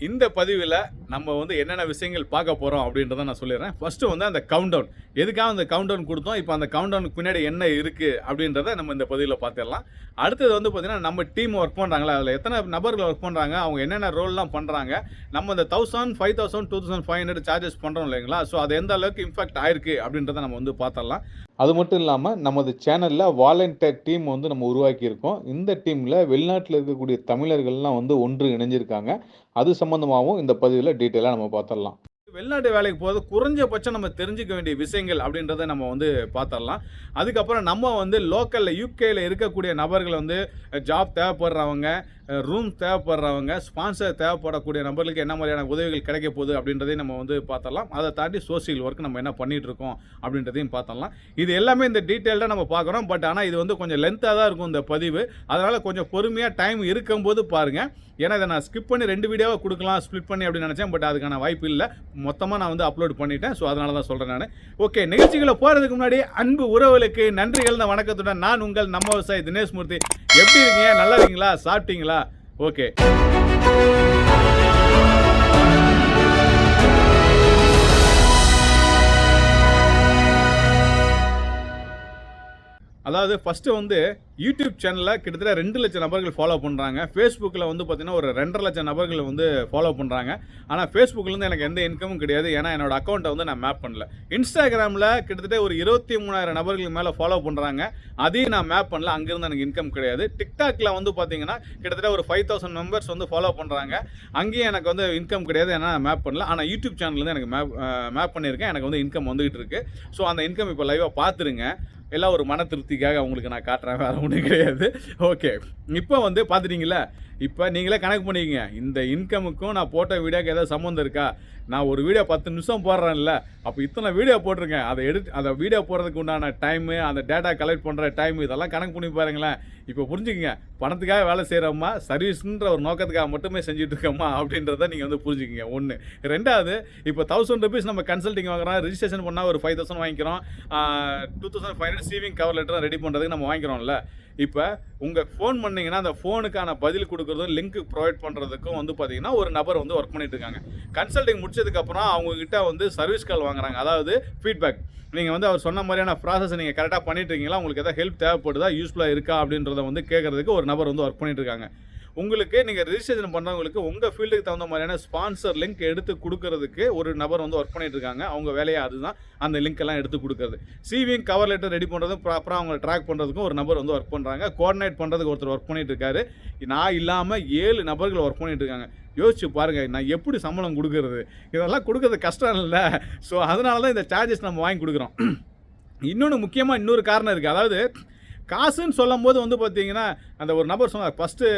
இந்த பதிவில் நம்ம வந்து என்னென்ன விஷயங்கள் பார்க்க போகிறோம் அப்படின்றத நான் சொல்லிடுறேன். ஃபஸ்ட்டு வந்து அந்த கவுண்ட் டவுன் எதுக்காக அந்த கவுண்ட் டவுன் கொடுத்தோம்? இப்போ அந்த கவுண்ட் டவுனுக்கு பின்னாடி என்ன இருக்குது அப்படின்றத நம்ம இந்த பதிவில் பார்த்துடலாம். அடுத்தது வந்து பார்த்திங்கன்னா நம்ம டீம் ஒர்க் பண்ணுறாங்களா அதில் எத்தனை நபர்கள் ஒர்க் பண்ணுறாங்க அவங்க என்னென்ன ரோல்லாம் பண்ணுறாங்க நம்ம இந்த thousand five thousand two thousand five hundred charges பண்ணுறோம் இல்லைங்களா? ஸோ அது எந்த அளவுக்கு இம்பாக்ட் ஆயிருக்கு அப்படின்றத நம்ம வந்து பார்த்துடலாம். அது மட்டும் இல்லாமல் நமது சேனலில் வாலண்டியர் டீம் வந்து நம்ம உருவாக்கியிருக்கோம். இந்த டீமில் வெளிநாட்டில் இருக்கக்கூடிய தமிழர்கள்லாம் வந்து ஒன்று இணைஞ்சிருக்காங்க. அது சம்மந்தமாகவும் இந்த பதிவில் டீட்டெயிலாக நம்ம பார்த்துடலாம். வெளிநாட்டு வேலைக்கு போகிறது குறைஞ்சபட்சம் நம்ம தெரிஞ்சுக்க வேண்டிய விஷயங்கள் அப்படின்றத நம்ம வந்து பார்த்துடலாம். அதுக்கப்புறம் நம்ம வந்து லோக்கலில் யூகேயில் இருக்கக்கூடிய நபர்கள் வந்து ஜாப் தேவைப்படுறவங்க ரூம் தேவைப்படுறவங்க ஸ்பான்சர் தேவைப்படக்கூடிய நபர்களுக்கு என்ன மாதிரியான உதவிகள் கிடைக்க போகுது அப்படின்றதையும் நம்ம வந்து பார்த்துடலாம். அதை தாண்டி சோசியல் ஒர்க் நம்ம என்ன பண்ணிகிட்ருக்கோம் அப்படின்றதையும் பார்த்துடலாம். இது எல்லாமே இந்த டீட்டெயில்டாக நம்ம பார்க்குறோம். பட் ஆனால் இது வந்து கொஞ்சம் லென்த்தாக தான் இருக்கும் இந்த பதிவு. அதனால் கொஞ்சம் பொறுமையாக டைம் இருக்கும்போது பாருங்கள் ஏன்னா இதை நான் ஸ்கிப் பண்ணி ரெண்டு வீடியோவாக கொடுக்கலாம் ஸ்ப்ளிட் பண்ணி அப்படின்னு நினச்சேன். பட் அதுக்கான வாய்ப்பு இல்லை. மொத்தமாக நான் வந்து அப்லோட் பண்ணிட்டேன். ஸோ அதனால தான் சொல்கிறேன் நான். ஓகே நிகழ்ச்சிகளை போகிறதுக்கு முன்னாடி அன்பு உறவுகளுக்கு நன்றிகள் இந்த வணக்கத்துடன் நான் உங்கள் நம்ம விவசாயி தினேஷ் மூர்த்தி. எப்படி இருக்கீங்க? நல்லா இருக்கீங்களா? சாப்பிட்டீங்களா? ஓகே அதாவது ஃபஸ்ட்டு வந்து யூடியூப் சேனலில் கிட்டத்தட்ட ரெண்டு லட்சம் நபர்கள் ஃபாலோ பண்ணுறாங்க ஃபேஸ்புக்கில் வந்து பார்த்தீங்கன்னா ஒரு ரெண்டரை லட்சம் நபர்கள் வந்து ஃபாலோ பண்ணுறாங்க ஆனால் ஃபேஸ்புக்லேருந்து எனக்கு எந்த இன்கமும் கிடையாது. ஏன்னா என்னோடய அக்கௌண்ட்டை வந்து நான் மேப் பண்ணல. இன்ஸ்டாகிராமில் கிட்டத்தட்ட ஒரு இருபத்தி மூணாயிரம் நபர்களுக்கு மேலே ஃபாலோ பண்ணுறாங்க அதையும் நான் மேப் பண்ணல. அங்கேருந்து எனக்கு இன்கம் கிடையாது. டிக்டாக்ல வந்து பார்த்தீங்கன்னா கிட்டத்தட்ட ஒரு ஃபைவ் தௌசண்ட் மெம்பர்ஸ் வந்து ஃபாலோ பண்ணுறாங்க அங்கேயும் எனக்கு வந்து இன்கம் கிடையாது. ஏன்னா நான் மேப் பண்ணல. ஆனால் யூடியூப் சேனல்லேருந்து எனக்கு மேப் மேப் பண்ணியிருக்கேன். எனக்கு வந்து இன்கம் வந்துகிட்டு இருக்கு. ஸோ அந்த இன்கம் இப்போ லைவாக பார்த்துருங்க. எல்லாம் ஒரு மன திருப்திக்காக உங்களுக்கு நான் காட்டுறேன் வேறு ஒன்றும் கிடையாது. ஓகே இப்போ வந்து பார்த்துட்டிங்களா இப்போ நீங்களே கணக்கு பண்ணிக்கங்க. இந்த இன்கமுக்கும் நான் போட்ட வீடியோக்கு ஏதாவது சம்மந்தம் இருக்கா? நான் ஒரு வீடியோ பத்து நிமிஷம் போடுறேன்ல. அப்போ இத்தனை வீடியோ போட்டிருக்கேன். அதை எடுத்து அந்த வீடியோ போடுறதுக்கு உண்டான டைமு அந்த டேட்டா கலெக்ட் பண்ணுற டைம் இதெல்லாம் கணக்கு பண்ணி பாருங்களேன். இப்போ புரிஞ்சுக்கங்க. பணத்துக்காக வேலை செய்கிறோம்மா சர்வீஸ்ன்ற ஒரு நோக்கத்துக்காக மட்டுமே செஞ்சுட்டு இருக்கோம்மா அப்படின்றத நீங்கள் வந்து புரிஞ்சுக்கங்க. ஒன்று ரெண்டாவது இப்போ தௌசண்ட் ருபீஸ் நம்ம கன்சல்டிங் வாங்குறோம். ரிஜிஸ்ட்ரேஷன் பண்ணால் ஒரு ஃபைவ் தௌசண்ட் வாங்கிக்கிறோம். Two thousand five hundred saving cover letter ready பண்ணுறதுக்கு நம்ம வாங்கிக்கிறோம்ல. இப்போ உங்கள் ஃபோன் பண்ணிங்கன்னா அந்த ஃபோனுக்கான பதில் கொடுக்குறதும் லிங்க் ப்ரொவைட் பண்ணுறதுக்கும் வந்து பார்த்தீங்கன்னா ஒரு நபர் வந்து ஒர்க் பண்ணிட்டு இருக்காங்க. கன்சல்டிங் முடிச்சதுக்கப்புறம் அவங்கக்கிட்ட வந்து சர்வீஸ் கால் வாங்குறாங்க. அதாவது ஃபீட்பேக் நீங்கள் வந்து அவர் சொன்ன மாதிரியான ப்ராசஸ் நீங்கள் கரெக்டாக பண்ணிட்டு இருக்கீங்களா? உங்களுக்கு எதாவது ஹெல்ப் தேவைப்படுதா? யூஸ்ஃபுல்லாக இருக்கா? அப்படின்றத வந்து கேட்குறதுக்கு ஒரு நபர் வந்து ஒர்க் பண்ணிட்டு இருக்காங்க. உங்களுக்கு நீங்கள் ரெஜிஸ்ட்ரேஷன் பண்ணுறவங்களுக்கு உங்கள் ஃபீல்டுக்கு தகுந்த மாதிரியான ஸ்பான்சர் லிங்க் எடுத்து கொடுக்கறதுக்கு ஒரு நபர் வந்து ஒர்க் பண்ணிட்டு இருக்காங்க. அவங்க வேலையை அதுதான் அந்த லிங்க் எல்லாம் எடுத்து கொடுக்கறது. சிவிங் கவர் லெட்டர் ரெடி பண்ணுறதும் ப்ராப்பராக அவங்க ட்ராக் பண்ணுறதுக்கும் ஒரு நபர் வந்து ஒர்க் பண்ணுறாங்க கோஆர்டினேட் பண்ணுறதுக்கு ஒருத்தர் ஒர்க் பண்ணிட்டு இருக்காரு. நான் இல்லாமல் ஏழு நபர்கள் ஒர்க் பண்ணிட்டு இருக்காங்க. யோசிச்சு பாருங்க நான் எப்படி சம்பளம் கொடுக்கறது? இதெல்லாம் கொடுக்கறது கஷ்டம் இல்லை. ஸோ அதனால தான் இந்த சார்ஜஸ் நம்ம வாங்கி கொடுக்குறோம். இன்னொன்று முக்கியமாக இன்னொரு காரணம் இருக்குது அதாவது காசுன்னு சொல்லும் போது வந்து பார்த்தீங்கன்னா அந்த ஒரு நபர் சொன்னார் ஃபஸ்ட்டு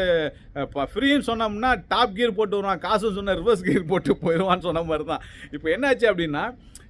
ஃப்ரீன்னு சொன்னோம்னா டாப் கியர் போட்டு வருவான் காசுன்னு சொன்னால் ரிவர்ஸ் கியர் போட்டு போயிடுவான்னு சொன்ன மாதிரி தான். இப்போ என்னாச்சு அப்படின்னா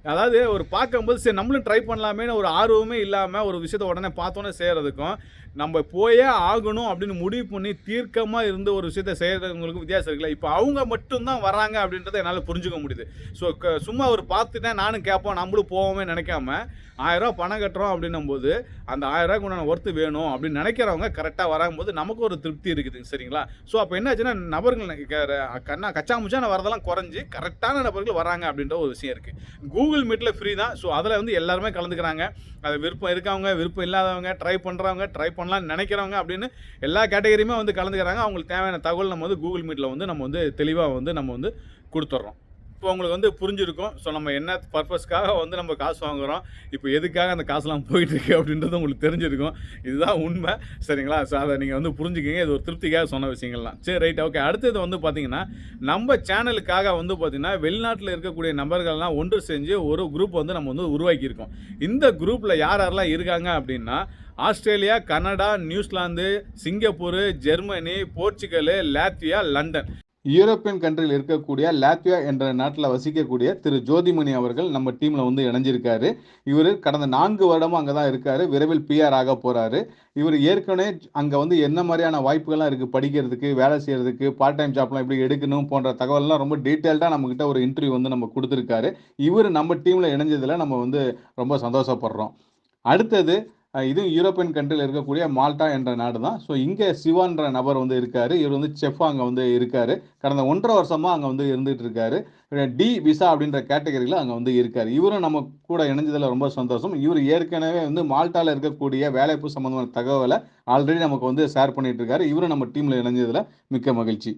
அதாவது ஒரு பார்க்கும்போது சரி நம்மளும் ட்ரை பண்ணலாமேன்னு ஒரு ஆர்வமே இல்லாமல் ஒரு விஷயத்த உடனே பார்த்தோன்னே செய்கிறதுக்கும் நம்ம போயே ஆகணும் அப்படின்னு முடிவு பண்ணி தீர்க்கமாக இருந்து ஒரு விஷயத்த செய்கிறவங்களுக்கு வித்தியாசம் இருக்குல்ல. இப்போ அவங்க மட்டும்தான் வராங்க அப்படின்றத என்னால் புரிஞ்சுக்க முடியுது. ஸோ சும்மா ஒரு பார்த்துட்டேன் நானும் கேட்போம் நம்மளும் போவோமே நினைக்காம ஆயிரரூவா பணம் கட்டுறோம் அப்படின்னும் போது அந்த ஆயிரரூவாக்கு உண்டான ஒர்த்து வேணும் அப்படின்னு நினைக்கிறவங்க கரெக்டாக வரும்போது நமக்கு ஒரு திருப்தி இருக்குது சரிங்களா? ஸோ அப்போ என்னாச்சுன்னா நபர்கள் க- கண்ணா கச்சா நான் வரதெல்லாம் குறைஞ்சி கரெக்டான நபர்கள் வராங்க அப்படின்ற ஒரு விஷயம் இருக்குது கூகுள் கூகுள் மீட்டில் ஃப்ரீ தான். ஸோ அதில் வந்து எல்லாருமே கலந்துக்கிறாங்க. அது விருப்பம் இருக்கவங்க விருப்பம் இல்லாதவங்க ட்ரை பண்ணுறவங்க ட்ரை பண்ணலாம்னு நினைக்கிறவங்க அப்படின்னு எல்லா கேட்டகரியுமே வந்து கலந்துக்கிறாங்க. அவங்களுக்கு தேவையான தகவல் நம்ம வந்து கூகுள் மீட்டில் வந்து நம்ம வந்து தெளிவாக வந்து நம்ம வந்து கொடுத்துட்றோம் இப்போ உங்களுக்கு வந்து புரிஞ்சிருக்கும். ஸோ நம்ம என்ன பர்பஸ்க்காக வந்து நம்ம காசு வாங்குறோம்? இப்போ எதுக்காக அந்த காசுலாம் போயிட்டுருக்கு அப்படின்றது உங்களுக்கு தெரிஞ்சிருக்கும். இதுதான் உண்மை. சரிங்களா? ஸோ அதை நீங்கள் வந்து புரிஞ்சுக்கிங்க. இது ஒரு திருப்திக்காக சொன்ன விஷயங்கள்லாம். சரி ரைட். ஓகே அடுத்தது வந்து பார்த்தீங்கன்னா நம்ம சேனலுக்காக வந்து பார்த்திங்கன்னா வெளிநாட்டில் இருக்கக்கூடிய நபர்கள்லாம் ஒன்று செஞ்சு ஒரு குரூப் வந்து நம்ம வந்து உருவாக்கியிருக்கோம். இந்த குரூப்பில் யார் யாரெல்லாம் இருக்காங்க அப்படின்னா Australia Canada New Zealand Singapore Germany Portugal Latvia London. European கண்ட்ரியில் இருக்கக்கூடிய லாத்வியா என்ற நாட்டில் வசிக்கக்கூடிய திரு ஜோதிமணி அவர்கள் நம்ம டீமில் வந்து இணைஞ்சிருக்காரு. இவர் கடந்த நான்கு வருடமும் அங்கே தான் இருக்காரு. விரைவில் பிஆர் ஆக போகிறாரு இவர் ஏற்கனவே அங்கே வந்து என்ன மாதிரியான வாய்ப்புகள்லாம் இருக்குது படிக்கிறதுக்கு வேலை செய்கிறதுக்கு பார்ட் டைம் ஜாப்லாம் எப்படி எடுக்கணும் போன்ற தகவல்லாம் ரொம்ப டீட்டெயில்டாக நம்மக்கிட்ட ஒரு இன்டர்வியூ வந்து நம்ம கொடுத்துருக்காரு. இவர் நம்ம டீமில் இணைஞ்சதில் நம்ம வந்து ரொம்ப சந்தோஷப்படுறோம். அடுத்தது இது யூரோப்பியன் கண்ட்ரியில் இருக்கக்கூடிய மால்டா என்ற நாடு தான் ஸோ இங்கே சிவான்ற நபர் வந்து இருக்காரு. இவர் வந்து செஃப் அங்கே வந்து இருக்காரு. கடந்த ஒன்றரை வருஷமாக அங்கே வந்து இருந்துட்டு இருக்காரு. டி விசா அப்படின்ற கேட்டகரியில் அங்கே வந்து இருக்காரு. இவரும் நம்ம கூட இணைஞ்சதில் ரொம்ப சந்தோஷம். இவர் ஏற்கனவே வந்து மால்டாவில் இருக்கக்கூடிய வேலைப்பு சம்மந்தமான தகவலை ஆல்ரெடி நமக்கு வந்து ஷேர் பண்ணிட்டு இருக்காரு. இவரும் நம்ம டீமில் இணைஞ்சதில் மிக்க மகிழ்ச்சி.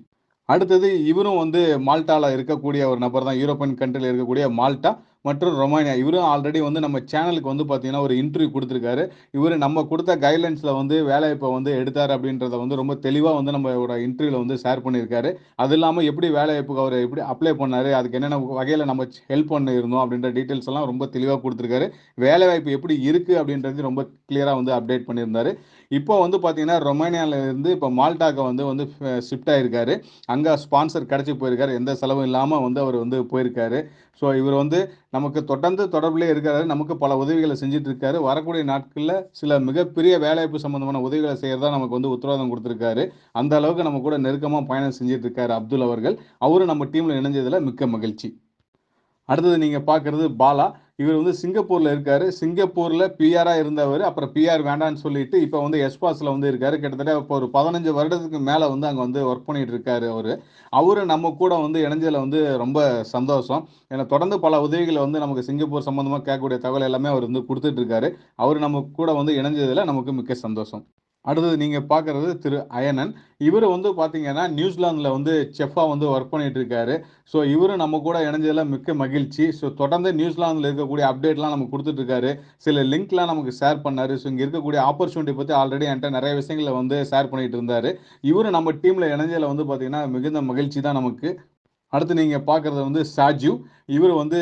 அடுத்தது இவரும் வந்து மால்டாவில் இருக்கக்கூடிய ஒரு நபர் தான் யூரோப்பியன் கண்ட்ரியில் இருக்கக்கூடிய மால்டா. மற்றும் ரொமானியா. இவரும் ஆல்ரெடி வந்து நம்ம சேனலுக்கு வந்து பார்த்தீங்கன்னா ஒரு இன்டர்வியூ கொடுத்துருக்காரு. இவர் நம்ம கொடுத்த கைட்லைன்ஸில் வந்து வேலைவாய்ப்பை வந்து எடுத்தார் அப்படின்றத வந்து ரொம்ப தெளிவாக வந்து நம்ம இன்டர்வியூவில் வந்து ஷேர் பண்ணியிருக்காரு. அது இல்லாமல் எப்படி வேலைவாய்ப்புக்கு அவர் எப்படி அப்ளை பண்ணார் அதுக்கு என்னென்ன வகையில் நம்ம ஹெல்ப் பண்ண இருந்தோம் அப்படின்ற டீட்டெயில்ஸ் எல்லாம் ரொம்ப தெளிவாக கொடுத்துருக்காரு. வேலைவாய்ப்பு எப்படி இருக்குது அப்படின்றது ரொம்ப கிளியராக வந்து அப்டேட் பண்ணியிருந்தார். இப்போ வந்து பார்த்தீங்கன்னா ரொமேனியாவிலேருந்து இருந்து இப்போ மால்டாக்கு வந்து வந்து ஷிஃப்ட் ஆகிருக்காரு அங்கே ஸ்பான்சர் கிடச்சி போயிருக்காரு. எந்த செலவும் இல்லாமல் வந்து அவர் வந்து போயிருக்காரு. ஸோ இவர் வந்து நமக்கு தொடர்ந்து தொடர்புலேயே இருக்கிறாரு நமக்கு பல உதவிகளை செஞ்சுட்டு இருக்காரு வரக்கூடிய நாட்களில் சில மிகப்பெரிய வேலைவாய்ப்பு சம்பந்தமான உதவிகளை செய்கிறதா நமக்கு வந்து உத்தரவாதம் கொடுத்துருக்காரு. அந்த அளவுக்கு நம்ம கூட நெருக்கமாக பயணம் செஞ்சுட்டு இருக்காரு அப்துல் அவர்கள். அவரும் நம்ம டீமில் இணைஞ்சதில் மிக்க மகிழ்ச்சி. அடுத்தது நீங்கள் பார்க்குறது பாலா. இவர் வந்து சிங்கப்பூரில் இருக்காரு. சிங்கப்பூரில் பிஆராக இருந்தவர். அப்புறம் பிஆர் வேண்டான்னு சொல்லிட்டு இப்போ வந்து எஸ்பாஸ்ல வந்து இருக்காரு. கிட்டத்தட்ட இப்போ ஒரு பதினஞ்சு வருடத்துக்கு மேலே வந்து அங்கே வந்து ஒர்க் பண்ணிட்டு இருக்காரு அவர். அவரு நம்ம கூட வந்து இணைஞ்சதில் வந்து ரொம்ப சந்தோஷம். ஏன்னா தொடர்ந்து பல உதவிகளை வந்து நமக்கு சிங்கப்பூர் சம்மந்தமாக கேட்கக்கூடிய தகவல் எல்லாமே அவர் வந்து கொடுத்துட்டு இருக்காரு. அவர் நம்ம கூட வந்து இணைஞ்சதில் நமக்கு மிக்க சந்தோஷம். அடுத்தது நீங்கள் பார்க்குறது திரு அயனன். இவர் வந்து பார்த்தீங்கன்னா நியூசிலாந்தில் வந்து செஃப்பாக வந்து ஒர்க் பண்ணிட்டு இருக்காரு ஸோ இவரும் நம்ம கூட இணைஞ்சதில் மிக்க மகிழ்ச்சி. ஸோ தொடர்ந்து நியூசிலாந்தில் இருக்கக்கூடிய அப்டேட்லாம் நமக்கு கொடுத்துட்ருக்காரு சில லிங்க்லாம் நமக்கு ஷேர் பண்ணார். ஸோ இங்கே இருக்கக்கூடிய ஆப்பர்ச்சுனிட்டி பற்றி ஆல்ரெடி என்கிட்ட நிறைய விஷயங்களை வந்து ஷேர் பண்ணிகிட்டு இருந்தார் இவரும் நம்ம டீமில் இணைஞ்சதில் வந்து பார்த்தீங்கன்னா மிகுந்த மகிழ்ச்சி தான் நமக்கு. அடுத்து நீங்கள் பார்க்குறது வந்து சாஜிவ். இவர் வந்து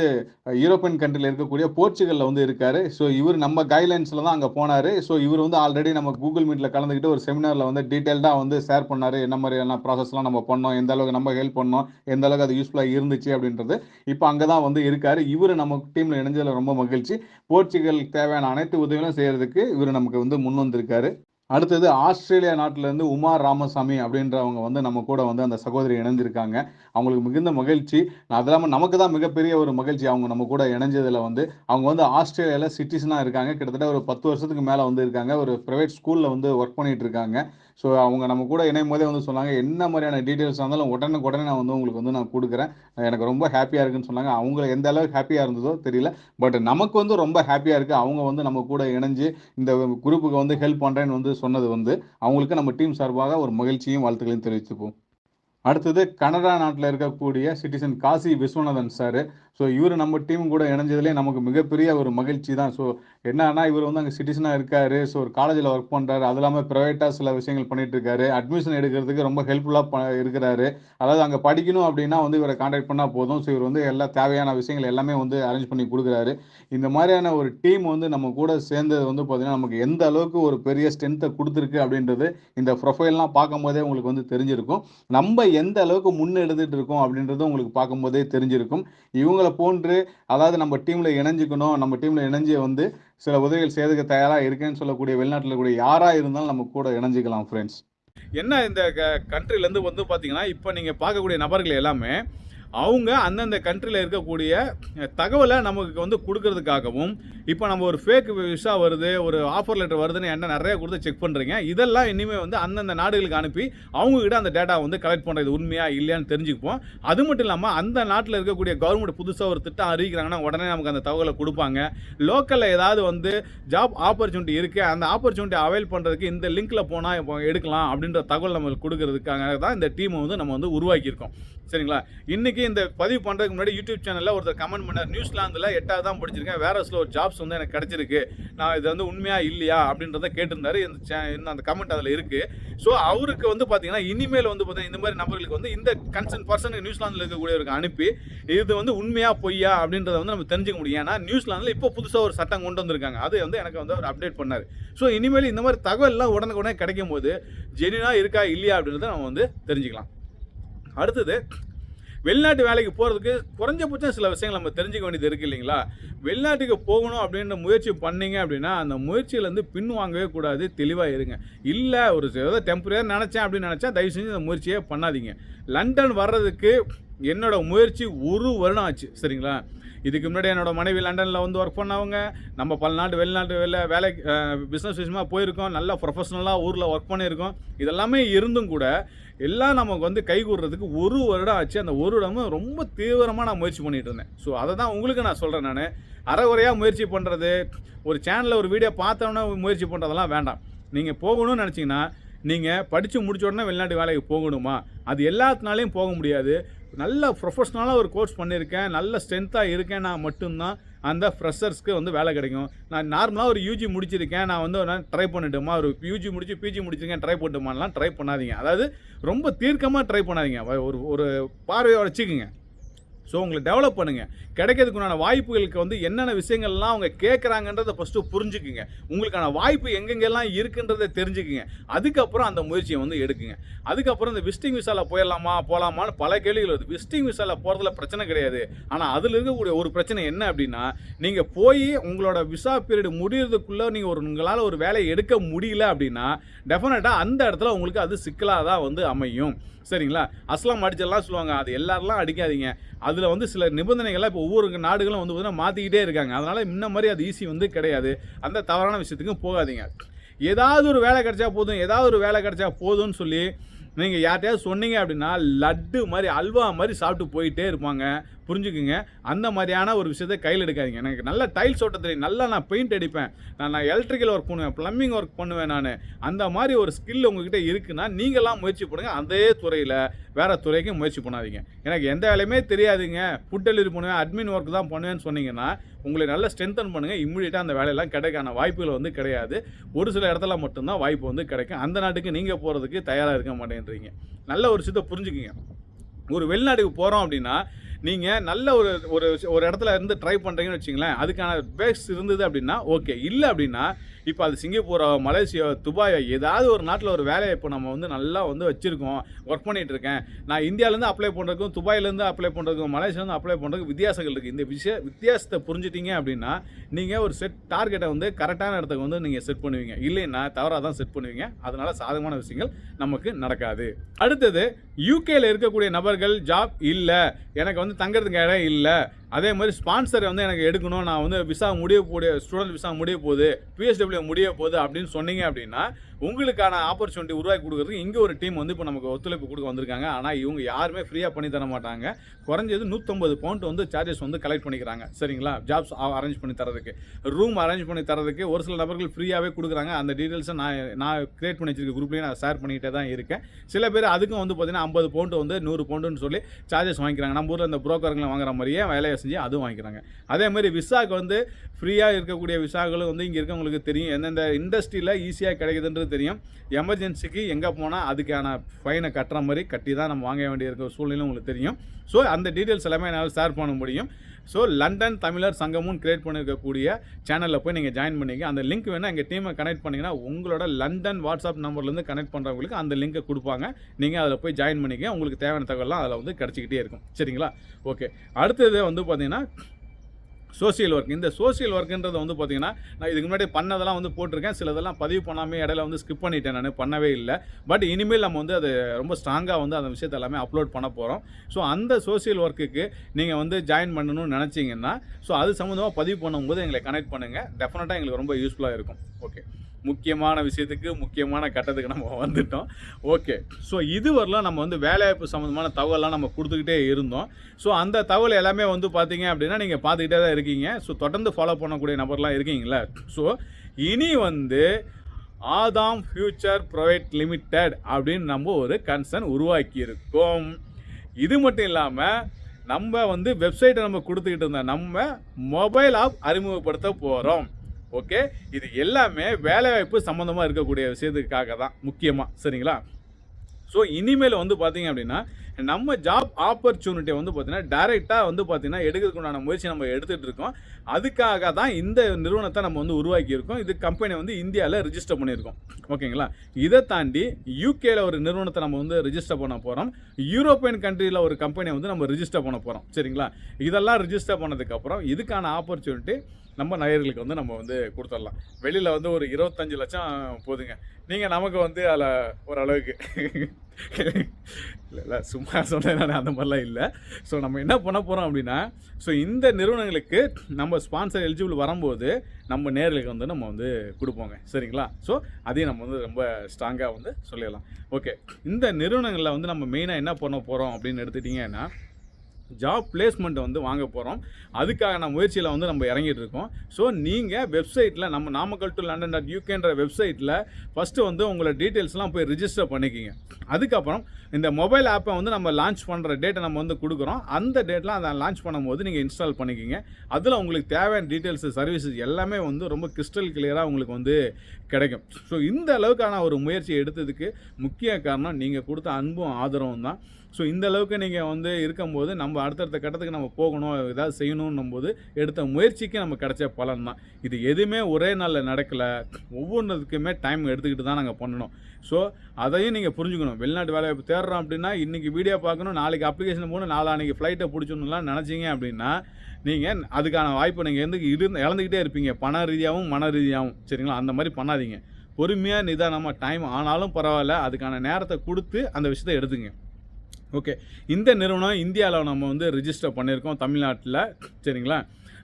யூரோப்பியன் கண்ட்ரியில் இருக்கக்கூடிய போர்ச்சுகலில் வந்து இருக்கார். ஸோ இவர் நம்ம கைட்லைன்ஸில் தான் அங்கே போனார். ஸோ இவர் வந்து ஆல்ரெடி நம்ம கூகுள் மீட்டில் கலந்துக்கிட்டு ஒரு செமினாரில் வந்து டீட்டெயில்டாக வந்து ஷேர் பண்ணார். என்ன மாதிரியான ப்ராசஸ்லாம் நம்ம பண்ணோம்? எந்த அளவுக்கு நம்ம ஹெல்ப் பண்ணோம்? எந்த அளவுக்கு அது யூஸ்ஃபுல்லாக இருந்துச்சு அப்படின்றது இப்போ அங்கே தான் வந்து இருக்கார். இவர் நம்ம டீமில் இணைஞ்சதில் ரொம்ப மகிழ்ச்சி. போர்ச்சுகலுக்கு தேவையான அனைத்து உதவிகளும் செய்கிறதுக்கு இவர் நமக்கு வந்து முன் வந்திருக்காரு அடுத்தது ஆஸ்திரேலியா நாட்டிலேருந்து உமா ராமசாமி அப்படின்றவங்க வந்து நம்ம கூட வந்து அந்த சகோதரி இணைஞ்சிருக்காங்க அவங்களுக்கு மிகுந்த மகிழ்ச்சி. அது இல்லாமல் நமக்கு தான் மிகப்பெரிய ஒரு மகிழ்ச்சி. அவங்க நம்ம கூட இணைஞ்சதில் வந்து அவங்க வந்து ஆஸ்திரேலியாவில் சிட்டிசனாக இருக்காங்க. கிட்டத்தட்ட ஒரு பத்து வருஷத்துக்கு மேலே வந்து இருக்காங்க. ஒரு ப்ரைவேட் ஸ்கூலில் வந்து ஒர்க் பண்ணிகிட்டு இருக்காங்க. ஸோ அவங்க நம்ம கூட இணையும் போதே வந்து சொன்னாங்க என்ன மாதிரியான டீட்டெயில்ஸ் இருந்தாலும் உடனே உடனே நான் வந்து உங்களுக்கு வந்து நான் கொடுக்குறேன். எனக்கு ரொம்ப ஹாப்பியாக இருக்குன்னு சொன்னாங்க. அவங்க எந்த அளவுக்கு ஹாப்பியாக இருந்ததோ தெரியல. பட் நமக்கு வந்து ரொம்ப ஹாப்பியாக இருக்குது அவங்க வந்து நம்ம கூட இணைஞ்சு இந்த குரூப்புக்கு வந்து ஹெல்ப் பண்ணுறேன்னு வந்து சொன்னது வந்து அவங்களுக்கு நம்ம டீம் சார்பாக ஒரு மகிழ்ச்சியும் வாழ்த்துக்களையும் தெரிவித்துப்போம் அடுத்தது கனடா நாட்டில் இருக்கக்கூடிய citizen Kasi Viswanathan sir. So இவர் நம்ம டீம் கூட இணைஞ்சதுலேயே நமக்கு மிகப்பெரிய ஒரு மகிழ்ச்சி தான். ஸோ என்னன்னா இவர் வந்து அங்கே சிட்டிசனாக இருக்காரு. ஸோ ஒரு காலேஜில் ஒர்க் பண்ணுறாரு அது இல்லாமல் ப்ரைவேட்டாக சில விஷயங்கள் பண்ணிட்டு இருக்காரு. அட்மிஷன் எடுக்கிறதுக்கு ரொம்ப ஹெல்ப்ஃபுல்லாக இருக்கிறாரு. அதாவது அங்கே படிக்கணும் அப்படின்னா வந்து இவரை காண்டாக்ட் பண்ணால் போதும். ஸோ இவர் வந்து எல்லா தேவையான விஷயங்கள் எல்லாமே வந்து அரேஞ்ச் பண்ணி கொடுக்குறாரு. இந்த மாதிரியான ஒரு டீம் வந்து நம்ம கூட சேர்ந்தது வந்து பார்த்தீங்கன்னா நமக்கு எந்த அளவுக்கு ஒரு பெரிய ஸ்ட்ரென்த்தை கொடுத்துருக்கு அப்படின்றது இந்த ப்ரொஃபைல்லாம் பார்க்கும்போதே உங்களுக்கு வந்து தெரிஞ்சிருக்கும். நம்ம எந்த அளவுக்கு முன்னெடுத்துட்டு இருக்கோம் அப்படின்றது உங்களுக்கு பார்க்கும்போதே தெரிஞ்சிருக்கும். இவங்களை போன்று அதாவது நம்ம டீமில் இணைஞ்சுக்கணும் நம்ம டீமில் இணைஞ்சு வந்து சில உதவிகள் செய்யறதுக்கு தயாராக இருக்கேன்னு சொல்லக்கூடிய வெளிநாட்டில் கூடிய யாராக இருந்தாலும் நம்ம கூட இணைஞ்சிக்கலாம் ஃப்ரெண்ட்ஸ் என்ன இந்த க கண்ட்ரிலேருந்து வந்து பார்த்தீங்கன்னா இப்போ நீங்கள் பார்க்கக்கூடிய நபர்கள் எல்லாமே அவங்க அந்தந்த கண்ட்ரியில் இருக்கக்கூடிய தகவலை நமக்கு வந்து கொடுக்கறதுக்காகவும் இப்போ நம்ம ஒரு ஃபேக் விசா வருது ஒரு ஆஃபர் லெட்டர் வருதுன்னு என்ன நிறைய கொடுத்து செக் பண்ணுறீங்க இதெல்லாம் இனிமேல் வந்து அந்தந்த நாடுகளுக்கு அனுப்பி அவங்கக்கிட்ட அந்த டேட்டா வந்து கலெக்ட் பண்ணுறது உண்மையாக இல்லையான்னு தெரிஞ்சுக்குவோம். அது மட்டும் இல்லாமல் அந்த நாட்டில் இருக்கக்கூடிய கவர்மெண்ட் புதுசாக ஒரு திட்டம் அறிவிக்கிறாங்கன்னா உடனே நமக்கு அந்த தகவலை கொடுப்பாங்க. லோக்கலில் ஏதாவது வந்து ஜாப் ஆப்பர்ச்சுனிட்டி இருக்குது அந்த ஆப்பர்ச்சுனிட்டி அவைல் பண்ணுறதுக்கு இந்த லிங்க்கில் போனால் இப்போ எடுக்கலாம் அப்படின்ற தகவல் நம்மளுக்கு கொடுக்கறதுக்காக தான் இந்த டீமை வந்து நம்ம வந்து உருவாக்கியிருக்கோம். சரிங்களா? இன்றைக்கி இந்த பதிவு பண்ணுறதுக்கு முன்னாடி யூடியூப் சேனலில் ஒருத்தர் கமெண்ட் பண்ணார். நியூஸ்லாந்தில் எட்டாவது தான் படிச்சிருக்கேன். வேற சில ஒரு ஜாப்ஸ் வந்து எனக்கு கிடச்சிருக்கு. நான் இது வந்து உண்மையாக இல்லையா அப்படின்றத கேட்டிருந்தாரு. இந்த சே இந்த அந்த கமெண்ட் அதில் இருக்குது ஸோ அவருக்கு வந்து பார்த்தீங்கன்னா இனிமேல் வந்து பார்த்தீங்கன்னா இந்த மாதிரி நபர்களுக்கு வந்து இந்த கன்சர்ன் பர்சனுக்கு நியூசிலாந்தில் இருக்கக்கூடியவருக்கு அனுப்பி இது வந்து உண்மையாக பொய்யா அப்படின்றத வந்து நம்ம தெரிஞ்சுக்க முடியும். ஏன்னா நியூசிலாந்தில் இப்போ புதுசாக ஒரு சட்டம் கொண்டு வந்திருக்காங்க. அது வந்து எனக்கு வந்து அவர் அப்டேட் பண்ணார். ஸோ இனிமேல் இந்த மாதிரி தகவல்லாம் உடனுக்குடனே கிடைக்கும் போது ஜெனினா இருக்கா இல்லையா அப்படின்றத நம்ம வந்து தெரிஞ்சுக்கலாம். அடுத்தது வெளிநாட்டு வேலைக்கு போகிறதுக்கு குறைஞ்சபட்சம் சில விஷயங்கள் நம்ம தெரிஞ்சுக்க வேண்டியது இருக்குது இல்லைங்களா? வெளிநாட்டுக்கு போகணும் அப்படின்ற முயற்சி பண்ணீங்க அப்படின்னா அந்த முயற்சியிலேருந்து பின் வாங்கவே கூடாது. தெளிவாக இருங்க. இல்லை ஒரு ஏதோ டெம்பரரியாக நினச்சேன் அப்படின்னு நினச்சா தயவு செஞ்சு அந்த முயற்சியே பண்ணாதீங்க. லண்டன் வர்றதுக்கு என்னோடய முயற்சி ஒரு வருடம் ஆச்சு சரிங்களா? இதுக்கு முன்னாடி என்னோட மனைவி லண்டனில் வந்து ஒர்க் பண்ணவங்க நம்ம பல நாட்டு வெளிநாட்டு வெளில வேலை பிஸ்னஸ் விஷயமாக போயிருக்கோம் நல்லா ப்ரொஃபஷனலாக ஊரில் ஒர்க் பண்ணியிருக்கோம். இதெல்லாமே இருந்தும் கூட எல்லாம் நமக்கு வந்து கைகூடுறதுக்கு ஒரு வருடம் ஆச்சு. அந்த ஒரு வருடமும் ரொம்ப தீவிரமாக நான் முயற்சி பண்ணிட்டு இருந்தேன். ஸோ அதை தான் உங்களுக்கு நான் சொல்கிறேன் நான். அறகுறையாக முயற்சி பண்ணுறது ஒரு சேனலில் ஒரு வீடியோ பார்த்தோன்னே முயற்சி பண்ணுறதெல்லாம் வேண்டாம். நீங்கள் போகணும்னு நினச்சிங்கன்னா நீங்கள் படித்து முடிச்ச உடனே வெளிநாட்டு வேலைக்கு போகணுமா? அது எல்லாத்தினாலையும் போக முடியாது. நல்ல ப்ரொஃபஷ்னலாக ஒரு கோர்ஸ் பண்ணியிருக்கேன் நல்ல ஸ்ட்ரென்த்தாக இருக்கேன் நான் மட்டும்தான் அந்த ஃப்ரெஷர்ஸ்க்கு வந்து வேலை கிடைக்கும். நான் நார்மலாக ஒரு யூஜி முடிச்சிருக்கேன். நான் வந்து நான் ட்ரை பண்ணிட்டுமா? ஒரு யூஜி முடிச்சு பிஜி முடிச்சிருக்கேன். ட்ரை பண்ணட்டுமான்லாம் ட்ரை பண்ணாதீங்க. அதாவது ரொம்ப தீர்க்கமாக ட்ரை பண்ணாதீங்க. ஒரு ஒரு பார்வையை வச்சுக்குங்க. ஸோ உங்களை டெவலப் பண்ணுங்கள் கிடைக்கிறதுக்குண்டான வாய்ப்புகளுக்கு வந்து என்னென்ன விஷயங்கள்லாம் அவங்க கேட்குறாங்கன்றதை ஃபஸ்ட்டு புரிஞ்சுக்குங்க. உங்களுக்கான வாய்ப்பு எங்கெங்கெல்லாம் இருக்குன்றதை தெரிஞ்சுக்குங்க. அதுக்கப்புறம் அந்த முயற்சியை வந்து எடுக்குங்க. அதுக்கப்புறம் இந்த விசிட்டிங் விசாவில் போயிடலாமா போகலாமான்னு பல கேள்விகள் வருது. விசிட்டிங் விசாவில் போகிறதுல பிரச்சனை கிடையாது. ஆனால் அதில் இருக்கக்கூடிய ஒரு பிரச்சனை என்ன அப்படின்னா நீங்கள் போய் உங்களோட விசா பீரியட் முடியறதுக்குள்ளே நீங்கள் ஒரு உங்களால் ஒரு வேலையை எடுக்க முடியல அப்படின்னா டெஃபினட்டாக அந்த இடத்துல உங்களுக்கு அது சிக்கலாக தான் வந்து அமையும். சரிங்களா? அஸ்லாம் அடிச்செல்லாம் சொல்லுவாங்க. அது எல்லாரெல்லாம் அடிக்காதீங்க. அதில் வந்து சில நிபந்தனைகள்லாம் இப்போ ஒவ்வொரு நாடுகளும் வந்து பார்த்தீங்கன்னா மாற்றிக்கிட்டே இருக்காங்க. அதனால் இன்ன மாதிரி அது ஈஸி வந்து கிடையாது. அந்த தவறான விஷயத்துக்கும் போகாதீங்க. ஏதாவது ஒரு வேலை கிடைச்சா போதும் ஏதாவது ஒரு வேலை கிடைச்சா போதும்னு சொல்லி நீங்கள் யார்கிட்டயாவது சொன்னீங்க அப்படின்னா லட்டு மாதிரி அல்வா மாதிரி சாப்பிட்டு போயிட்டே இருப்பாங்க. புரிஞ்சுக்குங்க. அந்த மாதிரியான ஒரு விஷயத்தை கையில் எடுக்காதீங்க. எனக்கு நல்ல டைல்ஸ் ஓட்ட தெரியும் நல்லா நான் பெயிண்ட் அடிப்பேன். நான் நான் எலக்ட்ரிக்கல் ஒர்க் பண்ணுவேன் ப்ளம்பிங் ஒர்க் பண்ணுவேன் நான். அந்த மாதிரி ஒரு ஸ்கில் உங்ககிட்ட இருக்குன்னா நீங்களாம் முயற்சி பண்ணுங்கள் அதே துறையில் வேறு துறைக்கும் முயற்சி பண்ணாதீங்க. எனக்கு எந்த வேலையுமே தெரியாதுங்க. ஃபுட் டெலிவரி பண்ணுவேன் அட்மின் ஒர்க் தான் பண்ணுவேன்னு சொன்னீங்கன்னா உங்களை நல்லா ஸ்ட்ரென்தன் பண்ணுங்கள் இம்மிடியட்டாக அந்த வேலையெல்லாம் கிடைக்கான வாய்ப்புகள் வந்து கிடையாது. ஒரு சில இடத்துல மட்டும்தான் வாய்ப்பு வந்து கிடைக்கும். அந்த நாட்டுக்கு நீங்கள் போகிறதுக்கு தயாராக இருக்க மாட்டேன்றீங்க. நல்ல ஒரு விஷயத்தை புரிஞ்சுக்கிங்க. ஒரு வெளிநாட்டுக்கு போகிறோம் அப்படின்னா நீங்கள் நல்ல ஒரு ஒரு ஒரு இடத்துல இருந்து ட்ரை பண்ணுறீங்கன்னு வச்சிங்களேன் அதுக்கான பேஸ் இருந்தது அப்படின்னா ஓகே இல்லை அப்படின்னா இப்போ அது சிங்கப்பூரோ மலேசியா துபாயோ ஏதாவது ஒரு நாட்டில் ஒரு வேலையை இப்போ நம்ம வந்து நல்லா வந்து வச்சுருக்கோம் ஒர்க் பண்ணிகிட்டு இருக்கேன். நான் இந்தியாவிலேருந்து அப்ளை பண்ணுறதுக்கும் துபாயிலேருந்து அப்ளை பண்ணுறதுக்கும் மலேசியாலேருந்து அப்ளை பண்ணுறதுக்கு வித்தியாசங்கள் இருக்குது இந்த விஷய வித்தியாசத்தை புரிஞ்சிட்டிங்க அப்படின்னா நீங்கள் ஒரு செட் டார்கெட்டை வந்து கரெக்டான இடத்துக்கு வந்து நீங்கள் செட் பண்ணுவீங்க. இல்லைன்னா தவறாக தான் செட் பண்ணுவீங்க. அதனால் சாதகமான விஷயங்கள் நமக்கு நடக்காது. அடுத்தது யூகேல இருக்கக்கூடிய நபர்கள் ஜாப் இல்லை. எனக்கு வந்து தங்குறதுக்கு இடம் இல்லை. அதே மாதிரி ஸ்பான்சர் வந்து எனக்கு எடுக்கணும். நான் வந்து விசா முடிய போகிற ஸ்டூடெண்ட் விசா முடிய போகுது பிஎஸ்டபிள்யூ முடிய போகுது அப்படின்னு சொன்னீங்க அப்படின்னா உங்களுக்கான ஆப்பர்ச்சுனிட்டி உருவாக்கி கொடுக்குறதுக்கு இங்கே ஒரு டீம் வந்து இப்போ நமக்கு ஒத்துழைப்பு கொடுக்க வந்திருக்காங்க. ஆனால் இவங்க யாருமே ஃப்ரீயாக பண்ணி தர மாட்டாங்க. குறைஞ்சது நூற்றம்பது பவுண்ட் வந்து சார்ஜஸ் வந்து கலெக்ட் பண்ணிக்கிறாங்க. சரிங்களா? ஜாப்ஸ் அரேஞ்ச் பண்ணி தரதுக்கு ரூம் அரேஞ்ச் பண்ணி தரதுக்கு ஒரு சில நபர்கள் ஃப்ரீயாகவே கொடுக்குறாங்க. அந்த டீட்டெயில்ஸை நான் நான் கிரியேட் பண்ணி வச்சிருக்க குரூப்லேயே நான் ஷேர் பண்ணிகிட்டே தான் இருக்கேன். சில பேர் அதுக்கும் வந்து பார்த்தீங்கன்னா ஐம்பது பவுண்டு வந்து நூறு பவுண்டுன்னு சொல்லி சார்ஜஸ் வாங்கிக்கிறாங்க. நம்ம ஊரில் இந்த புரோக்கருங்களை வாங்குற மாதிரியே வேலையை செஞ்சு அதுவும் வாங்கிக்கிறாங்க. அதே மாதிரி விசாக்கு வந்து ஃப்ரீயாக இருக்கக்கூடிய விசாக்களும் வந்து இங்கே இருக்கவங்களுக்கு தெரியும். எந்தெந்த இண்டஸ்ட்ரியில் ஈஸியாக கிடைக்குதுன்றது தெரியும். எமர்ஜென்சிக்கு எங்கே போனால் அதுக்கான ஃபைனை கட்டுற மாதிரி கட்டி தான் நம்ம வாங்க வேண்டிய சூழ்நிலை உங்களுக்கு தெரியும். ஸோ அந்த டீட்டெயில்ஸ் எல்லாமே என்னால் ஷேர் பண்ண முடியும். ஸோ லண்டன் தமிழர் சங்கமும் கிரியேட் பண்ணியிருக்கக்கூடிய சேனலில் போய் நீங்கள் ஜாயின் பண்ணிக்கோ. அந்த லிங்க் வேணால் எங்கள் டீமை கனெக்ட் பண்ணிங்கன்னா உங்களோட லண்டன் வாட்ஸ்அப் நம்பர்லேருந்து கனெக்ட் பண்ணுறவங்களுக்கு அந்த லிங்கை கொடுப்பாங்க. நீங்கள் அதில் போய் ஜாயின் பண்ணிக்க. உங்களுக்கு தேவையான தகவலாம் அதில் வந்து கிடச்சிக்கிட்டே இருக்கும். சரிங்களா? ஓகே அடுத்தது வந்து பார்த்திங்கன்னா சோஷியல் ஒர்க். இந்த சோசியல் ஒர்க்குன்றது வந்து பார்த்தீங்கன்னா நான் இதுக்கு முன்னாடி பண்ணதெல்லாம் வந்து போட்டிருக்கேன். சிலதெல்லாம் பதிவு பண்ணாமல் இடையில வந்து ஸ்கிப் பண்ணிட்டேன் நான். பண்ணவே இல்லை. பட் இனிமேல் நம்ம வந்து அது ரொம்ப ஸ்ட்ராங்காக வந்து அந்த விஷயத்தை எல்லாமே அப்லோட் பண்ண போகிறோம் ஸோ அந்த சோஷியல் ஒர்க்குக்கு நீங்கள் வந்து ஜாயின் பண்ணணும்னு நினச்சிங்கன்னா ஸோ அது சம்மந்தமாக பதிவு பண்ணும்போது எங்களை கனெக்ட் பண்ணுங்கள் டெஃபினட்டாக எங்களுக்கு ரொம்ப யூஸ்ஃபுல்லாக இருக்கும். ஓகே முக்கியமான விஷயத்துக்கு முக்கியமான கட்டத்துக்கு நம்ம வந்துட்டோம். ஓகே ஸோ இதுவரைலாம் நம்ம வந்து வேலைவாய்ப்பு சம்மந்தமான தகவலாம் நம்ம கொடுத்துக்கிட்டே இருந்தோம். ஸோ அந்த தகவல் எல்லாமே வந்து பார்த்தீங்க அப்படின்னா நீங்கள் பார்த்துக்கிட்டே தான் இருக்கீங்க. ஸோ தொடர்ந்து ஃபாலோ பண்ணக்கூடிய நபர்லாம் இருக்கீங்களா ஸோ இனி வந்து ஆதாம் ஃபியூச்சர் ப்ரைவேட் லிமிடெட் அப்படின்னு நம்ம ஒரு கன்சர்ன் உருவாக்கி இருக்கோம் இது மட்டும் இல்லாமல் நம்ம வந்து வெப்சைட்டை நம்ம கொடுத்துக்கிட்டு இருந்த நம்ம மொபைல் ஆப் அறிமுகப்படுத்த போகிறோம் ஓகே? இது எல்லாமே வேலைவாய்ப்பு சம்மந்தமாக இருக்கக்கூடிய விஷயத்துக்காக தான் முக்கியமாக சரிங்களா? ஸோ இனிமேல் வந்து பார்த்தீங்க அப்படின்னா நம்ம ஜாப் ஆப்பர்ச்சுனிட்டியை வந்து பார்த்தீங்கன்னா டைரெக்டாக வந்து பார்த்தீங்கன்னா எடுக்கிறதுக்கு உண்டான முயற்சி நம்ம எடுத்துகிட்டு இருக்கோம். அதுக்காக தான் இந்த நிறுவனத்தை நம்ம வந்து உருவாக்கியிருக்கோம் இது கம்பெனி வந்து இந்தியாவில் ரிஜிஸ்டர் பண்ணியிருக்கோம். ஓகேங்களா? இதை தாண்டி யூகேல ஒரு நிறுவனத்தை நம்ம வந்து ரிஜிஸ்டர் பண்ண போகிறோம் யூரோப்பியன் கண்ட்ரியில் ஒரு கம்பெனியை வந்து நம்ம ரிஜிஸ்டர் பண்ண போகிறோம் சரிங்களா? இதெல்லாம் ரிஜிஸ்டர் பண்ணதுக்கப்புறம் இதுக்கான ஆப்பர்ச்சுனிட்டி நம்ம நேயர்களுக்கு வந்து நம்ம வந்து கொடுத்துடலாம் வெளியில் வந்து ஒரு இருபத்தஞ்சு லட்சம் போதுங்க. நீங்கள் நமக்கு வந்து அதில் ஓரளவுக்கு இல்லை இல்லை சும்மா சொன்னேன் அந்த மாதிரிலாம் இல்லை. ஸோ நம்ம என்ன பண்ண போகிறோம் அப்படின்னா ஸோ இந்த நிறுவனங்களுக்கு நம்ம ஸ்பான்சர் எலிஜிபிள் வரும்போது நம்ம நேர்களுக்கு வந்து நம்ம வந்து கொடுப்போங்க. சரிங்களா? ஸோ அதையும் நம்ம வந்து ரொம்ப ஸ்ட்ராங்காக வந்து சொல்லிடலாம். ஓகே இந்த நிறுவனங்களில் வந்து நம்ம மெயினாக என்ன பண்ண போகிறோம் அப்படின்னு எடுத்துட்டிங்கன்னா ஜாப் பிளேஸ்மெண்ட் வந்து வாங்க போகிறோம் அதுக்கான முயற்சியில் வந்து நம்ம இறங்கிட்டு இருக்கோம். ஸோ நீங்கள் வெப்சைட்டில் நம்ம நாமக்கல் டு லண்டன் டாட் யூகேன்ற வெப்சைட்டில் ஃபஸ்ட்டு வந்து உங்களை டீட்டெயில்ஸ்லாம் போய் ரிஜிஸ்டர் பண்ணிக்கிங்க. அதுக்கப்புறம் இந்த மொபைல் ஆப்பை வந்து நம்ம லான்ச் பண்ணுற டேட்டை நம்ம வந்து கொடுக்குறோம். அந்த டேட்டில் அதை லான்ச் பண்ணும்போது நீங்கள் இன்ஸ்டால் பண்ணிக்கிங்க. அதில் உங்களுக்கு தேவையான டீட்டெயில்ஸ் சர்வீசஸ் எல்லாமே வந்து ரொம்ப கிறிஸ்டல் கிளியராக உங்களுக்கு வந்து கிடைக்கும். ஸோ இந்த அளவுக்கான ஒரு முயற்சி எடுத்ததுக்கு முக்கிய காரணம் நீங்கள் கொடுத்த அன்பும் ஆதரவும் தான். ஸோ இந்த அளவுக்கு நீங்கள் வந்து இருக்கும்போது நம்ம அடுத்தடுத்த கட்டத்துக்கு நம்ம போகணும் ஏதாவது செய்யணும் போது எடுத்த முயற்சிக்கு நம்ம கிடைச்ச பலன் தான். இது எதுவுமே ஒரே நாளில் நடக்கலை. ஒவ்வொன்றுக்குமே டைம் எடுத்துக்கிட்டு தான் நாங்கள் பண்ணணும். ஸோ அதையும் நீங்கள் புரிஞ்சுக்கணும். வெளிநாட்டு வேலை தேடுறோம் அப்படின்னா இன்றைக்கி வீடியோ பார்க்கணும் நாளைக்கு அப்ளிகேஷன் போகணும் நாளான்னைக்கு ஃப்ளைட்டை பிடிச்சணும்லாம் நினச்சிங்க அப்படின்னா நீங்கள் அதுக்கான வாய்ப்பு நீங்கள் எந்த இருந்து இழந்துக்கிட்டே இருப்பீங்க. பண ரீதியாகவும் மன ரீதியாகவும் சரிங்களா? அந்த மாதிரி பண்ணாதீங்க. பொறுமையாக நிதானமாக டைம் ஆனாலும் பரவாயில்ல. அதுக்கான நேரத்தை கொடுத்து அந்த விஷயத்தை எடுத்துங்க. ஓகே இந்த நிறுவனம் இந்தியாவில் நம்ம வந்து ரிஜிஸ்டர் பண்ணியிருக்கோம் தமிழ்நாட்டில். சரிங்களா?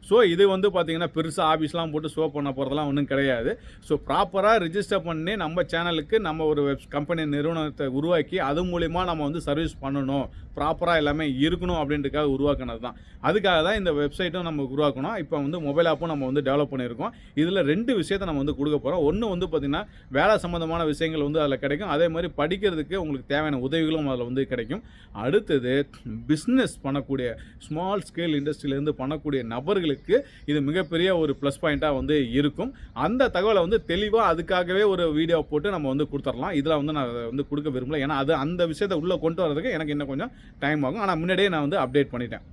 ஸோ இது வந்து பார்த்திங்கன்னா பெருசாக ஆஃபீஸ்லாம் போட்டு ஷோ பண்ண போகிறதெல்லாம் ஒன்றும் கிடையாது. ஸோ ப்ராப்பராக ரிஜிஸ்டர் பண்ணி நம்ம சேனலுக்கு நம்ம ஒரு வெப் கம்பெனி நிறுவனத்தை உருவாக்கி அது மூலிமா நம்ம வந்து சர்வீஸ் பண்ணணும். ப்ராப்பராக எல்லாமே இருக்கணும் அப்படின்றதுக்காக உருவாக்குனது தான் அதுக்காக தான் இந்த வெப்சைட்டும் நம்ம உருவாக்கணும். இப்போ வந்து மொபைல் ஆப்பும் நம்ம வந்து டெவலப் பண்ணியிருக்கோம். இதில் ரெண்டு விஷயத்தை நம்ம வந்து கொடுக்க போகிறோம் ஒன்று வந்து பார்த்திங்கன்னா வேலை சம்மந்தமான விஷயங்கள் வந்து அதில் கிடைக்கும். அதே மாதிரி படிக்கிறதுக்கு உங்களுக்கு தேவையான உதவிகளும் அதில் வந்து கிடைக்கும். அடுத்தது பிஸ்னஸ் பண்ணக்கூடிய ஸ்மால் ஸ்கேல் இண்டஸ்ட்ரியிலேருந்து பண்ணக்கூடிய நபர்களுக்கு இது மிகப்பெரிய ஒரு ப்ளஸ் பாயிண்ட்டாக வந்து இருக்கும். அந்த தகவலை வந்து தெளிவாக அதுக்காகவே ஒரு வீடியோ போட்டு நம்ம வந்து கொடுத்துடலாம். இதில் வந்து நான் அதை வந்து கொடுக்க விரும்பல. ஏன்னா அது அந்த விஷயத்தை உள்ளே கொண்டு வரதுக்கு எனக்கு இன்னும் கொஞ்சம் டைம் ஆகும். ஆனால் முன்னாடியே நான் வந்து அப்டேட் பண்ணிட்டேன்.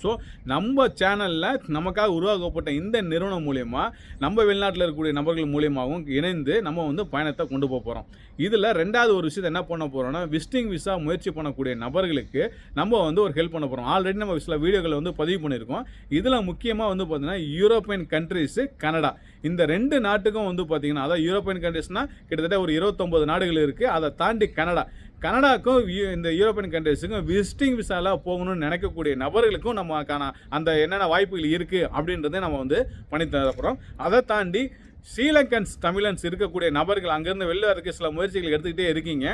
ஸோ நம்ம சேனலில் நமக்காக உருவாக்கப்பட்ட இந்த நிறுவனம் மூலயமா நம்ம வெளிநாட்டில் இருக்கக்கூடிய நபர்கள் மூலியமாகவும் இணைந்து நம்ம வந்து பயணத்தை கொண்டு போக போகிறோம் இதில் ரெண்டாவது ஒரு விஷயத்தை என்ன பண்ண போகிறோம்னா விசிட்டிங் விசா முயற்சி பண்ணக்கூடிய நபர்களுக்கு நம்ம வந்து ஒரு ஹெல்ப் பண்ண போகிறோம் ஆல்ரெடி நம்ம சில வீடியோக்களை வந்து பதிவு பண்ணியிருக்கோம். இதில் முக்கியமாக வந்து பார்த்திங்கன்னா யூரோப்பியன் கண்ட்ரிஸு கனடா இந்த ரெண்டு நாட்டுக்கும் வந்து பார்த்திங்கன்னா அதாவது யூரோப்பியன் கண்ட்ரிஸ்னால் கிட்டத்தட்ட ஒரு இருபத்தொம்பது நாடுகள் இருக்குது அதை தாண்டி கனடா கனடாக்கும் இந்த யூரோப்பியன் கண்ட்ரிஸுக்கும் விசிட்டிங் விசால போகணும்னு நினைக்கக்கூடிய நபர்களுக்கும் நமக்கான அந்த என்னென்ன வாய்ப்புகள் இருக்குது அப்படின்றத நம்ம வந்து பண்ணி தரப்போகிறோம் அதை தாண்டி ஸ்ரீலங்கன்ஸ் தமிழன்ஸ் இருக்கக்கூடிய நபர்கள் அங்கேருந்து வெளில வரதுக்கு சில முயற்சிகள் எடுத்துக்கிட்டே இருக்கீங்க.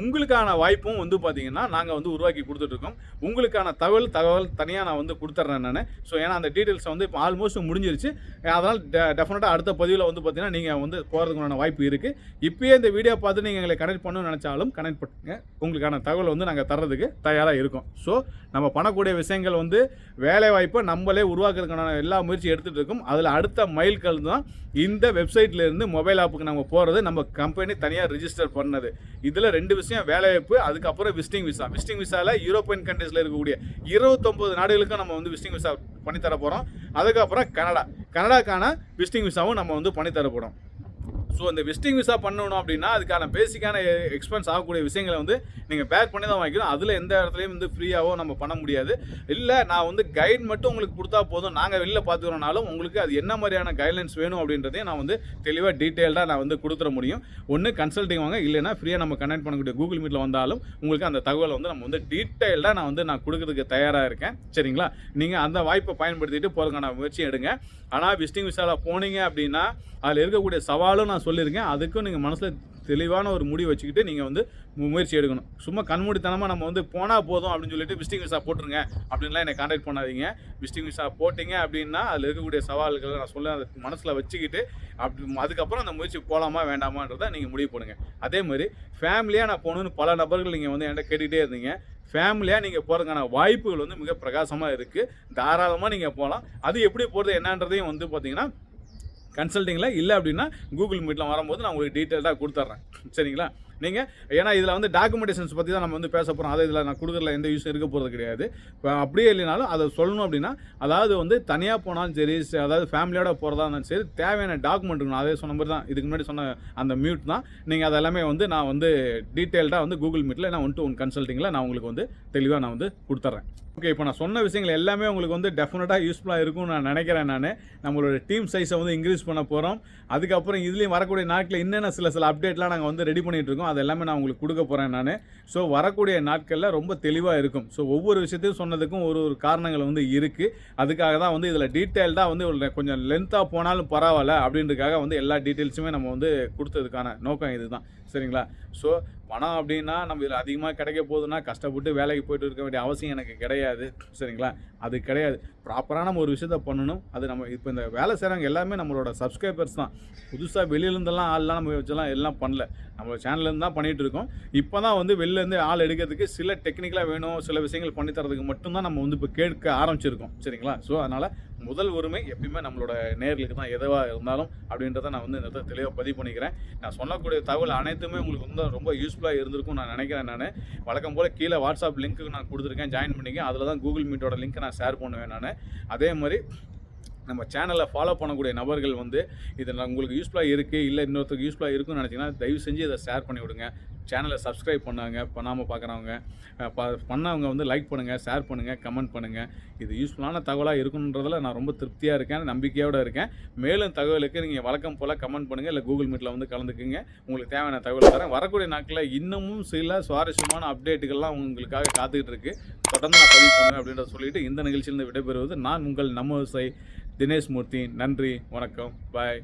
உங்களுக்கான வாய்ப்பும் வந்து பார்த்தீங்கன்னா நாங்கள் வந்து உருவாக்கி கொடுத்துட்ருக்கோம். உங்களுக்கான தகவல் தகவல் தனியாக நான் வந்து கொடுத்துட்றேன் நான். ஸோ ஏன்னா அந்த டீட்டெயில்ஸ் வந்து இப்போ ஆல்மோஸ்ட் முடிஞ்சிருச்சு. அதனால் டெஃபினட்டாக அடுத்த பதிவில் வந்து பார்த்தீங்கன்னா நீங்கள் வந்து போகிறதுக்குண்டான வாய்ப்பு இருக்குது இப்போயே இந்த வீடியோ பார்த்து நீங்கள் எங்களை கனெக்ட் பண்ணணும்னு நினச்சாலும் கனெக்ட் பண்ணுங்க. உங்களுக்கான தகவல் வந்து நாங்கள் தர்றதுக்கு தயாராக இருக்கோம். ஸோ நம்ம பண்ணக்கூடிய விஷயங்கள் வந்து வேலை வாய்ப்பை நம்மளே உருவாக்குறதுக்கான எல்லா முயற்சியும் எடுத்துகிட்டு இருக்கோம் அதில் அடுத்த மைல்கல் தான் இந்த வெப்சைட்லேருந்து மொபைல் ஆப்புக்கு நம்ம போகிறது நம்ம கம்பெனி தனியாக ரிஜிஸ்டர் பண்ணது. இதில் ரெண்டு விஷயம் வேலை வாய்ப்பு அதுக்கப்புறம் விசிட்டிங் விசா விசிட்டிங் விசாவில் யூரோப்பியன் கண்ட்ரீஸில் இருக்கக்கூடிய இருபத்தொம்பது நாடுகளுக்கும் நம்ம வந்து விசிட்டிங் விசா பண்ணித்தர போகிறோம் அதுக்கப்புறம் கனடா. கனடாக்கான விசிட்டிங் விசாவும் நம்ம வந்து பண்ணி போகிறோம் ஸோ இந்த விசிட்டிங் விசா பண்ணணும் அப்படின்னா அதுக்கான பேசிக்கான எக்ஸ்பென்ஸ் ஆகக்கூடிய விஷயங்களை வந்து நீங்கள் பேக் பண்ணி தான் வாங்கிக்கணும். அதில் எந்த இடத்துலையும் வந்து ஃப்ரீயாகவோ நம்ம பண்ண முடியாது. இல்லை நான் வந்து கைட் மட்டும் உங்களுக்கு கொடுத்தா போதும். நாங்கள் வெளில பார்த்துக்கிறோனாலும் உங்களுக்கு அது என்ன மாதிரியான கைட்லைன்ஸ் வேணும் அப்படின்றதையும் நான் வந்து தெளிவாக டீட்டெயில்டாக நான் வந்து கொடுத்துட முடியும். ஒன்று கன்சல்டிங் வாங்க. இல்லைன்னா ஃப்ரீயாக நம்ம கனெக்ட் பண்ணக்கூடிய கூகுள் மீட்டில் வந்தாலும் உங்களுக்கு அந்த தகவலை வந்து நம்ம வந்து டீட்டெயில்டாக நான் வந்து நான் கொடுக்கறதுக்கு தயாராக இருக்கேன். சரிங்களா? நீங்கள் அந்த வாய்ப்பை பயன்படுத்திட்டு போகிறதுக்கான முயற்சி எடுங்க. ஆனால் விசிட்டிங் விசாவில் போனீங்க அப்படின்னா அதில் இருக்கக்கூடிய சவாலும் நான் சொல்லியிருக்கேன் அதுக்கும் நீங்கள் மனசில் தெளிவான ஒரு முடிவு வச்சுக்கிட்டு நீங்கள் வந்து முயற்சி எடுக்கணும். சும்மா கண்மூடித்தனமாக நம்ம வந்து போனால் போதும் அப்படின்னு சொல்லிட்டு விசிட்டிங் விசா போட்டுருங்க. அப்படின்லாம் என்னை காண்டாக்ட் பண்ணாதீங்க. விசிட்டிங் விசா போட்டிங்க அப்படின்னா அதில் இருக்கக்கூடிய சவால்களை நான் சொல்ல அதை மனசில் வச்சுக்கிட்டு அப்படி அதுக்கப்புறம் அந்த முயற்சி போகலாமா வேண்டாமான்றதை நீங்கள் முடிவு பண்ணுங்கள் அதே மாதிரி ஃபேமிலியாக நான் போகணுன்னு பல நபர்கள் நீங்கள் வந்து என்கிட்ட கேட்டுகிட்டே இருந்தீங்க. ஃபேமிலியாக நீங்கள் போகிறதுக்கான வாய்ப்புகள் வந்து மிக பிரகாசமாக இருக்குது தாராளமாக நீங்கள் போகலாம். அது எப்படி போகிறது என்னன்றதையும் வந்து பார்த்தீங்கன்னா கன்சல்ட்டிங்கில் இல்லை அப்படின்னா கூகுள் மீட்டில் வரும்போது நான் உங்களுக்கு டீட்டெயில்டாக கொடுத்துட்றேன். சரிங்களா? நீங்கள் ஏன்னா இதில் வந்து டாக்குமெண்டேஷன்ஸ் பற்றி தான் நம்ம வந்து பேச போகிறோம் அதை இதில் நான் கொடுக்குறதுல எந்த யூஸும் இருக்க போகிறது கிடையாது. இப்போ அப்படியே இல்லைனாலும் அதை சொல்லணும் அப்படின்னா அதாவது வந்து தனியாக போனாலும் சரி அதாவது ஃபேமிலியோட போகிறதா இருந்தாலும் சரி தேவையான டாக்குமெண்ட் இருக்கணும். அதே சொன்ன மாதிரி தான் இதுக்கு முன்னாடி சொன்ன அந்த மியூட் தான். நீங்கள் அதெல்லாமே வந்து நான் வந்து டீட்டெயில்டாக வந்து கூகுள் மீட்டில் நான் ஒன் டு ஒன் கன்சல்ட்டிங்கில் நான் உங்களுக்கு வந்து தெளிவாக நான் வந்து கொடுத்துட்றேன். ஓகே இப்போ நான் சொன்ன விஷயங்கள் எல்லாமே உங்களுக்கு வந்து டெஃபினட்டாக யூஸ்ஃபுல்லாக இருக்கும்னு நான் நினைக்கிறேன் நான். நம்மளோட டீம் சைஸை வந்து இன்க்ரீஸ் பண்ண போகிறோம் அதுக்கப்புறம் இதுலேயும் வரக்கூடிய நாட்களில் என்னென்ன சில சில அப்டேட்லாம் நாங்கள் வந்து ரெடி பண்ணிகிட்டு இருக்கோம் அது எல்லாமே நான் உங்களுக்கு கொடுக்க போகிறேன் நான். ஸோ வரக்கூடிய நாட்களில் ரொம்ப தெளிவாக இருக்கும். ஸோ ஒவ்வொரு விஷயத்தையும் சொன்னதுக்கும் ஒரு ஒரு காரணங்கள் வந்து இருக்குது அதுக்காக தான் வந்து இதில் டீட்டெயில்டாக வந்து கொஞ்சம் லென்த்தாக போனாலும் பரவாயில்ல அப்படின்றதுக்காக வந்து எல்லா டீட்டெயில்ஸுமே நம்ம வந்து கொடுத்ததுக்கான நோக்கம் இதுதான். சரிங்களா? ஸோ பணம் அப்படின்னா நம்ம இதில் அதிகமாக கிடைக்க போகுதுன்னா கஷ்டப்பட்டு வேலைக்கு போயிட்டு இருக்க வேண்டிய அவசியம் எனக்கு கிடையாது. கிடையாது. சரிங்களா? அது கிடையாது. ப்ராப்பராக நம்ம ஒரு விஷயத்த பண்ணணும். அது நம்ம இப்போ இந்த வேலை செய்கிறவங்க எல்லாமே நம்மளோட சப்ஸ்கிரைபர்ஸ் தான். புதுசாக வெளியிலேருந்தெல்லாம் ஆள்லாம் நம்ம வச்செல்லாம் எல்லாம் பண்ணல. நம்ம சேனல்லேருந்து தான் பண்ணிகிட்டு இருக்கோம். இப்போ தான் வந்து வெளிலேருந்து ஆள் எடுக்கிறதுக்கு சில டெக்னிக்கலாக வேணும். சில விஷயங்கள் பண்ணித்தரதுக்கு மட்டும்தான் நம்ம வந்து இப்போ கேட்க ஆரம்பிச்சிருக்கோம். சரிங்களா? ஸோ அதனால் முதல் உரிமை எப்பயுமே நம்மளோட நேர்களுக்கு தான் எதுவாக இருந்தாலும் அப்படின்றத நான் வந்து இந்த இடத்துல தெளிவாக பதிவு பண்ணிக்கிறேன். நான் சொல்லக்கூடிய தகவல் அனைத்துமே உங்களுக்கு வந்து ரொம்ப யூஸ்ஃபுல்லாக இருந்திருக்கும் நான் நினைக்கிறேன் நான். வழக்கம் போல் கீழே வாட்ஸ்அப் லிங்க்கு நான் கொடுத்துருக்கேன். ஜாயின் பண்ணிக்கேன் அதில் தான் கூகுள் மீட்டோட லிங்க்கை நான் ஷேர் பண்ணுவேன் நான். அதே மாதிரி நம்ம சேனலை ஃபாலோ பண்ணக்கூடிய நபர்கள் வந்து இது உங்களுக்கு யூஸ்ஃபுல்லாக இருக்குது இல்லை இன்னொருத்தருக்கு யூஸ்ஃபுல்லாக இருக்குன்னு நினச்சிங்கன்னா தயவு செஞ்சு இதை ஷேர் பண்ணி விடுங்க சேனலை சப்ஸ்கிரைப் பண்ணாங்க பண்ணாமல் பார்க்குறவங்க ப பண்ணவங்க வந்து லைக் பண்ணுங்கள் ஷேர் பண்ணுங்கள் கமெண்ட் பண்ணுங்கள் இது யூஸ்ஃபுல்லான தகவலாக இருக்குன்றதில் நான் ரொம்ப திருப்தியாக இருக்கேன் நம்பிக்கையோடு இருக்கேன். மேலும் தகவலுக்கு நீங்கள் வழக்கம் போல் கமெண்ட் பண்ணுங்கள் இல்லை கூகுள் மீட்டில் வந்து கலந்துக்குங்க. உங்களுக்கு தேவையான தகவல் தரேன். வரக்கூடிய நாட்களில் இன்னமும் சில சுவாரஸ்யமான அப்டேட்டுகள்லாம் உங்களுக்காக காத்துக்கிட்டு இருக்குது தொடர்ந்து நான் பதிவு பண்ணுவேன் அப்படின்றத சொல்லிட்டு இந்த நிகழ்ச்சியிலிருந்து விடைபெறுவது நான் உங்கள் நம்ம விவசாயி தினேஷ் மூர்த்தி. நன்றி வணக்கம் பாய்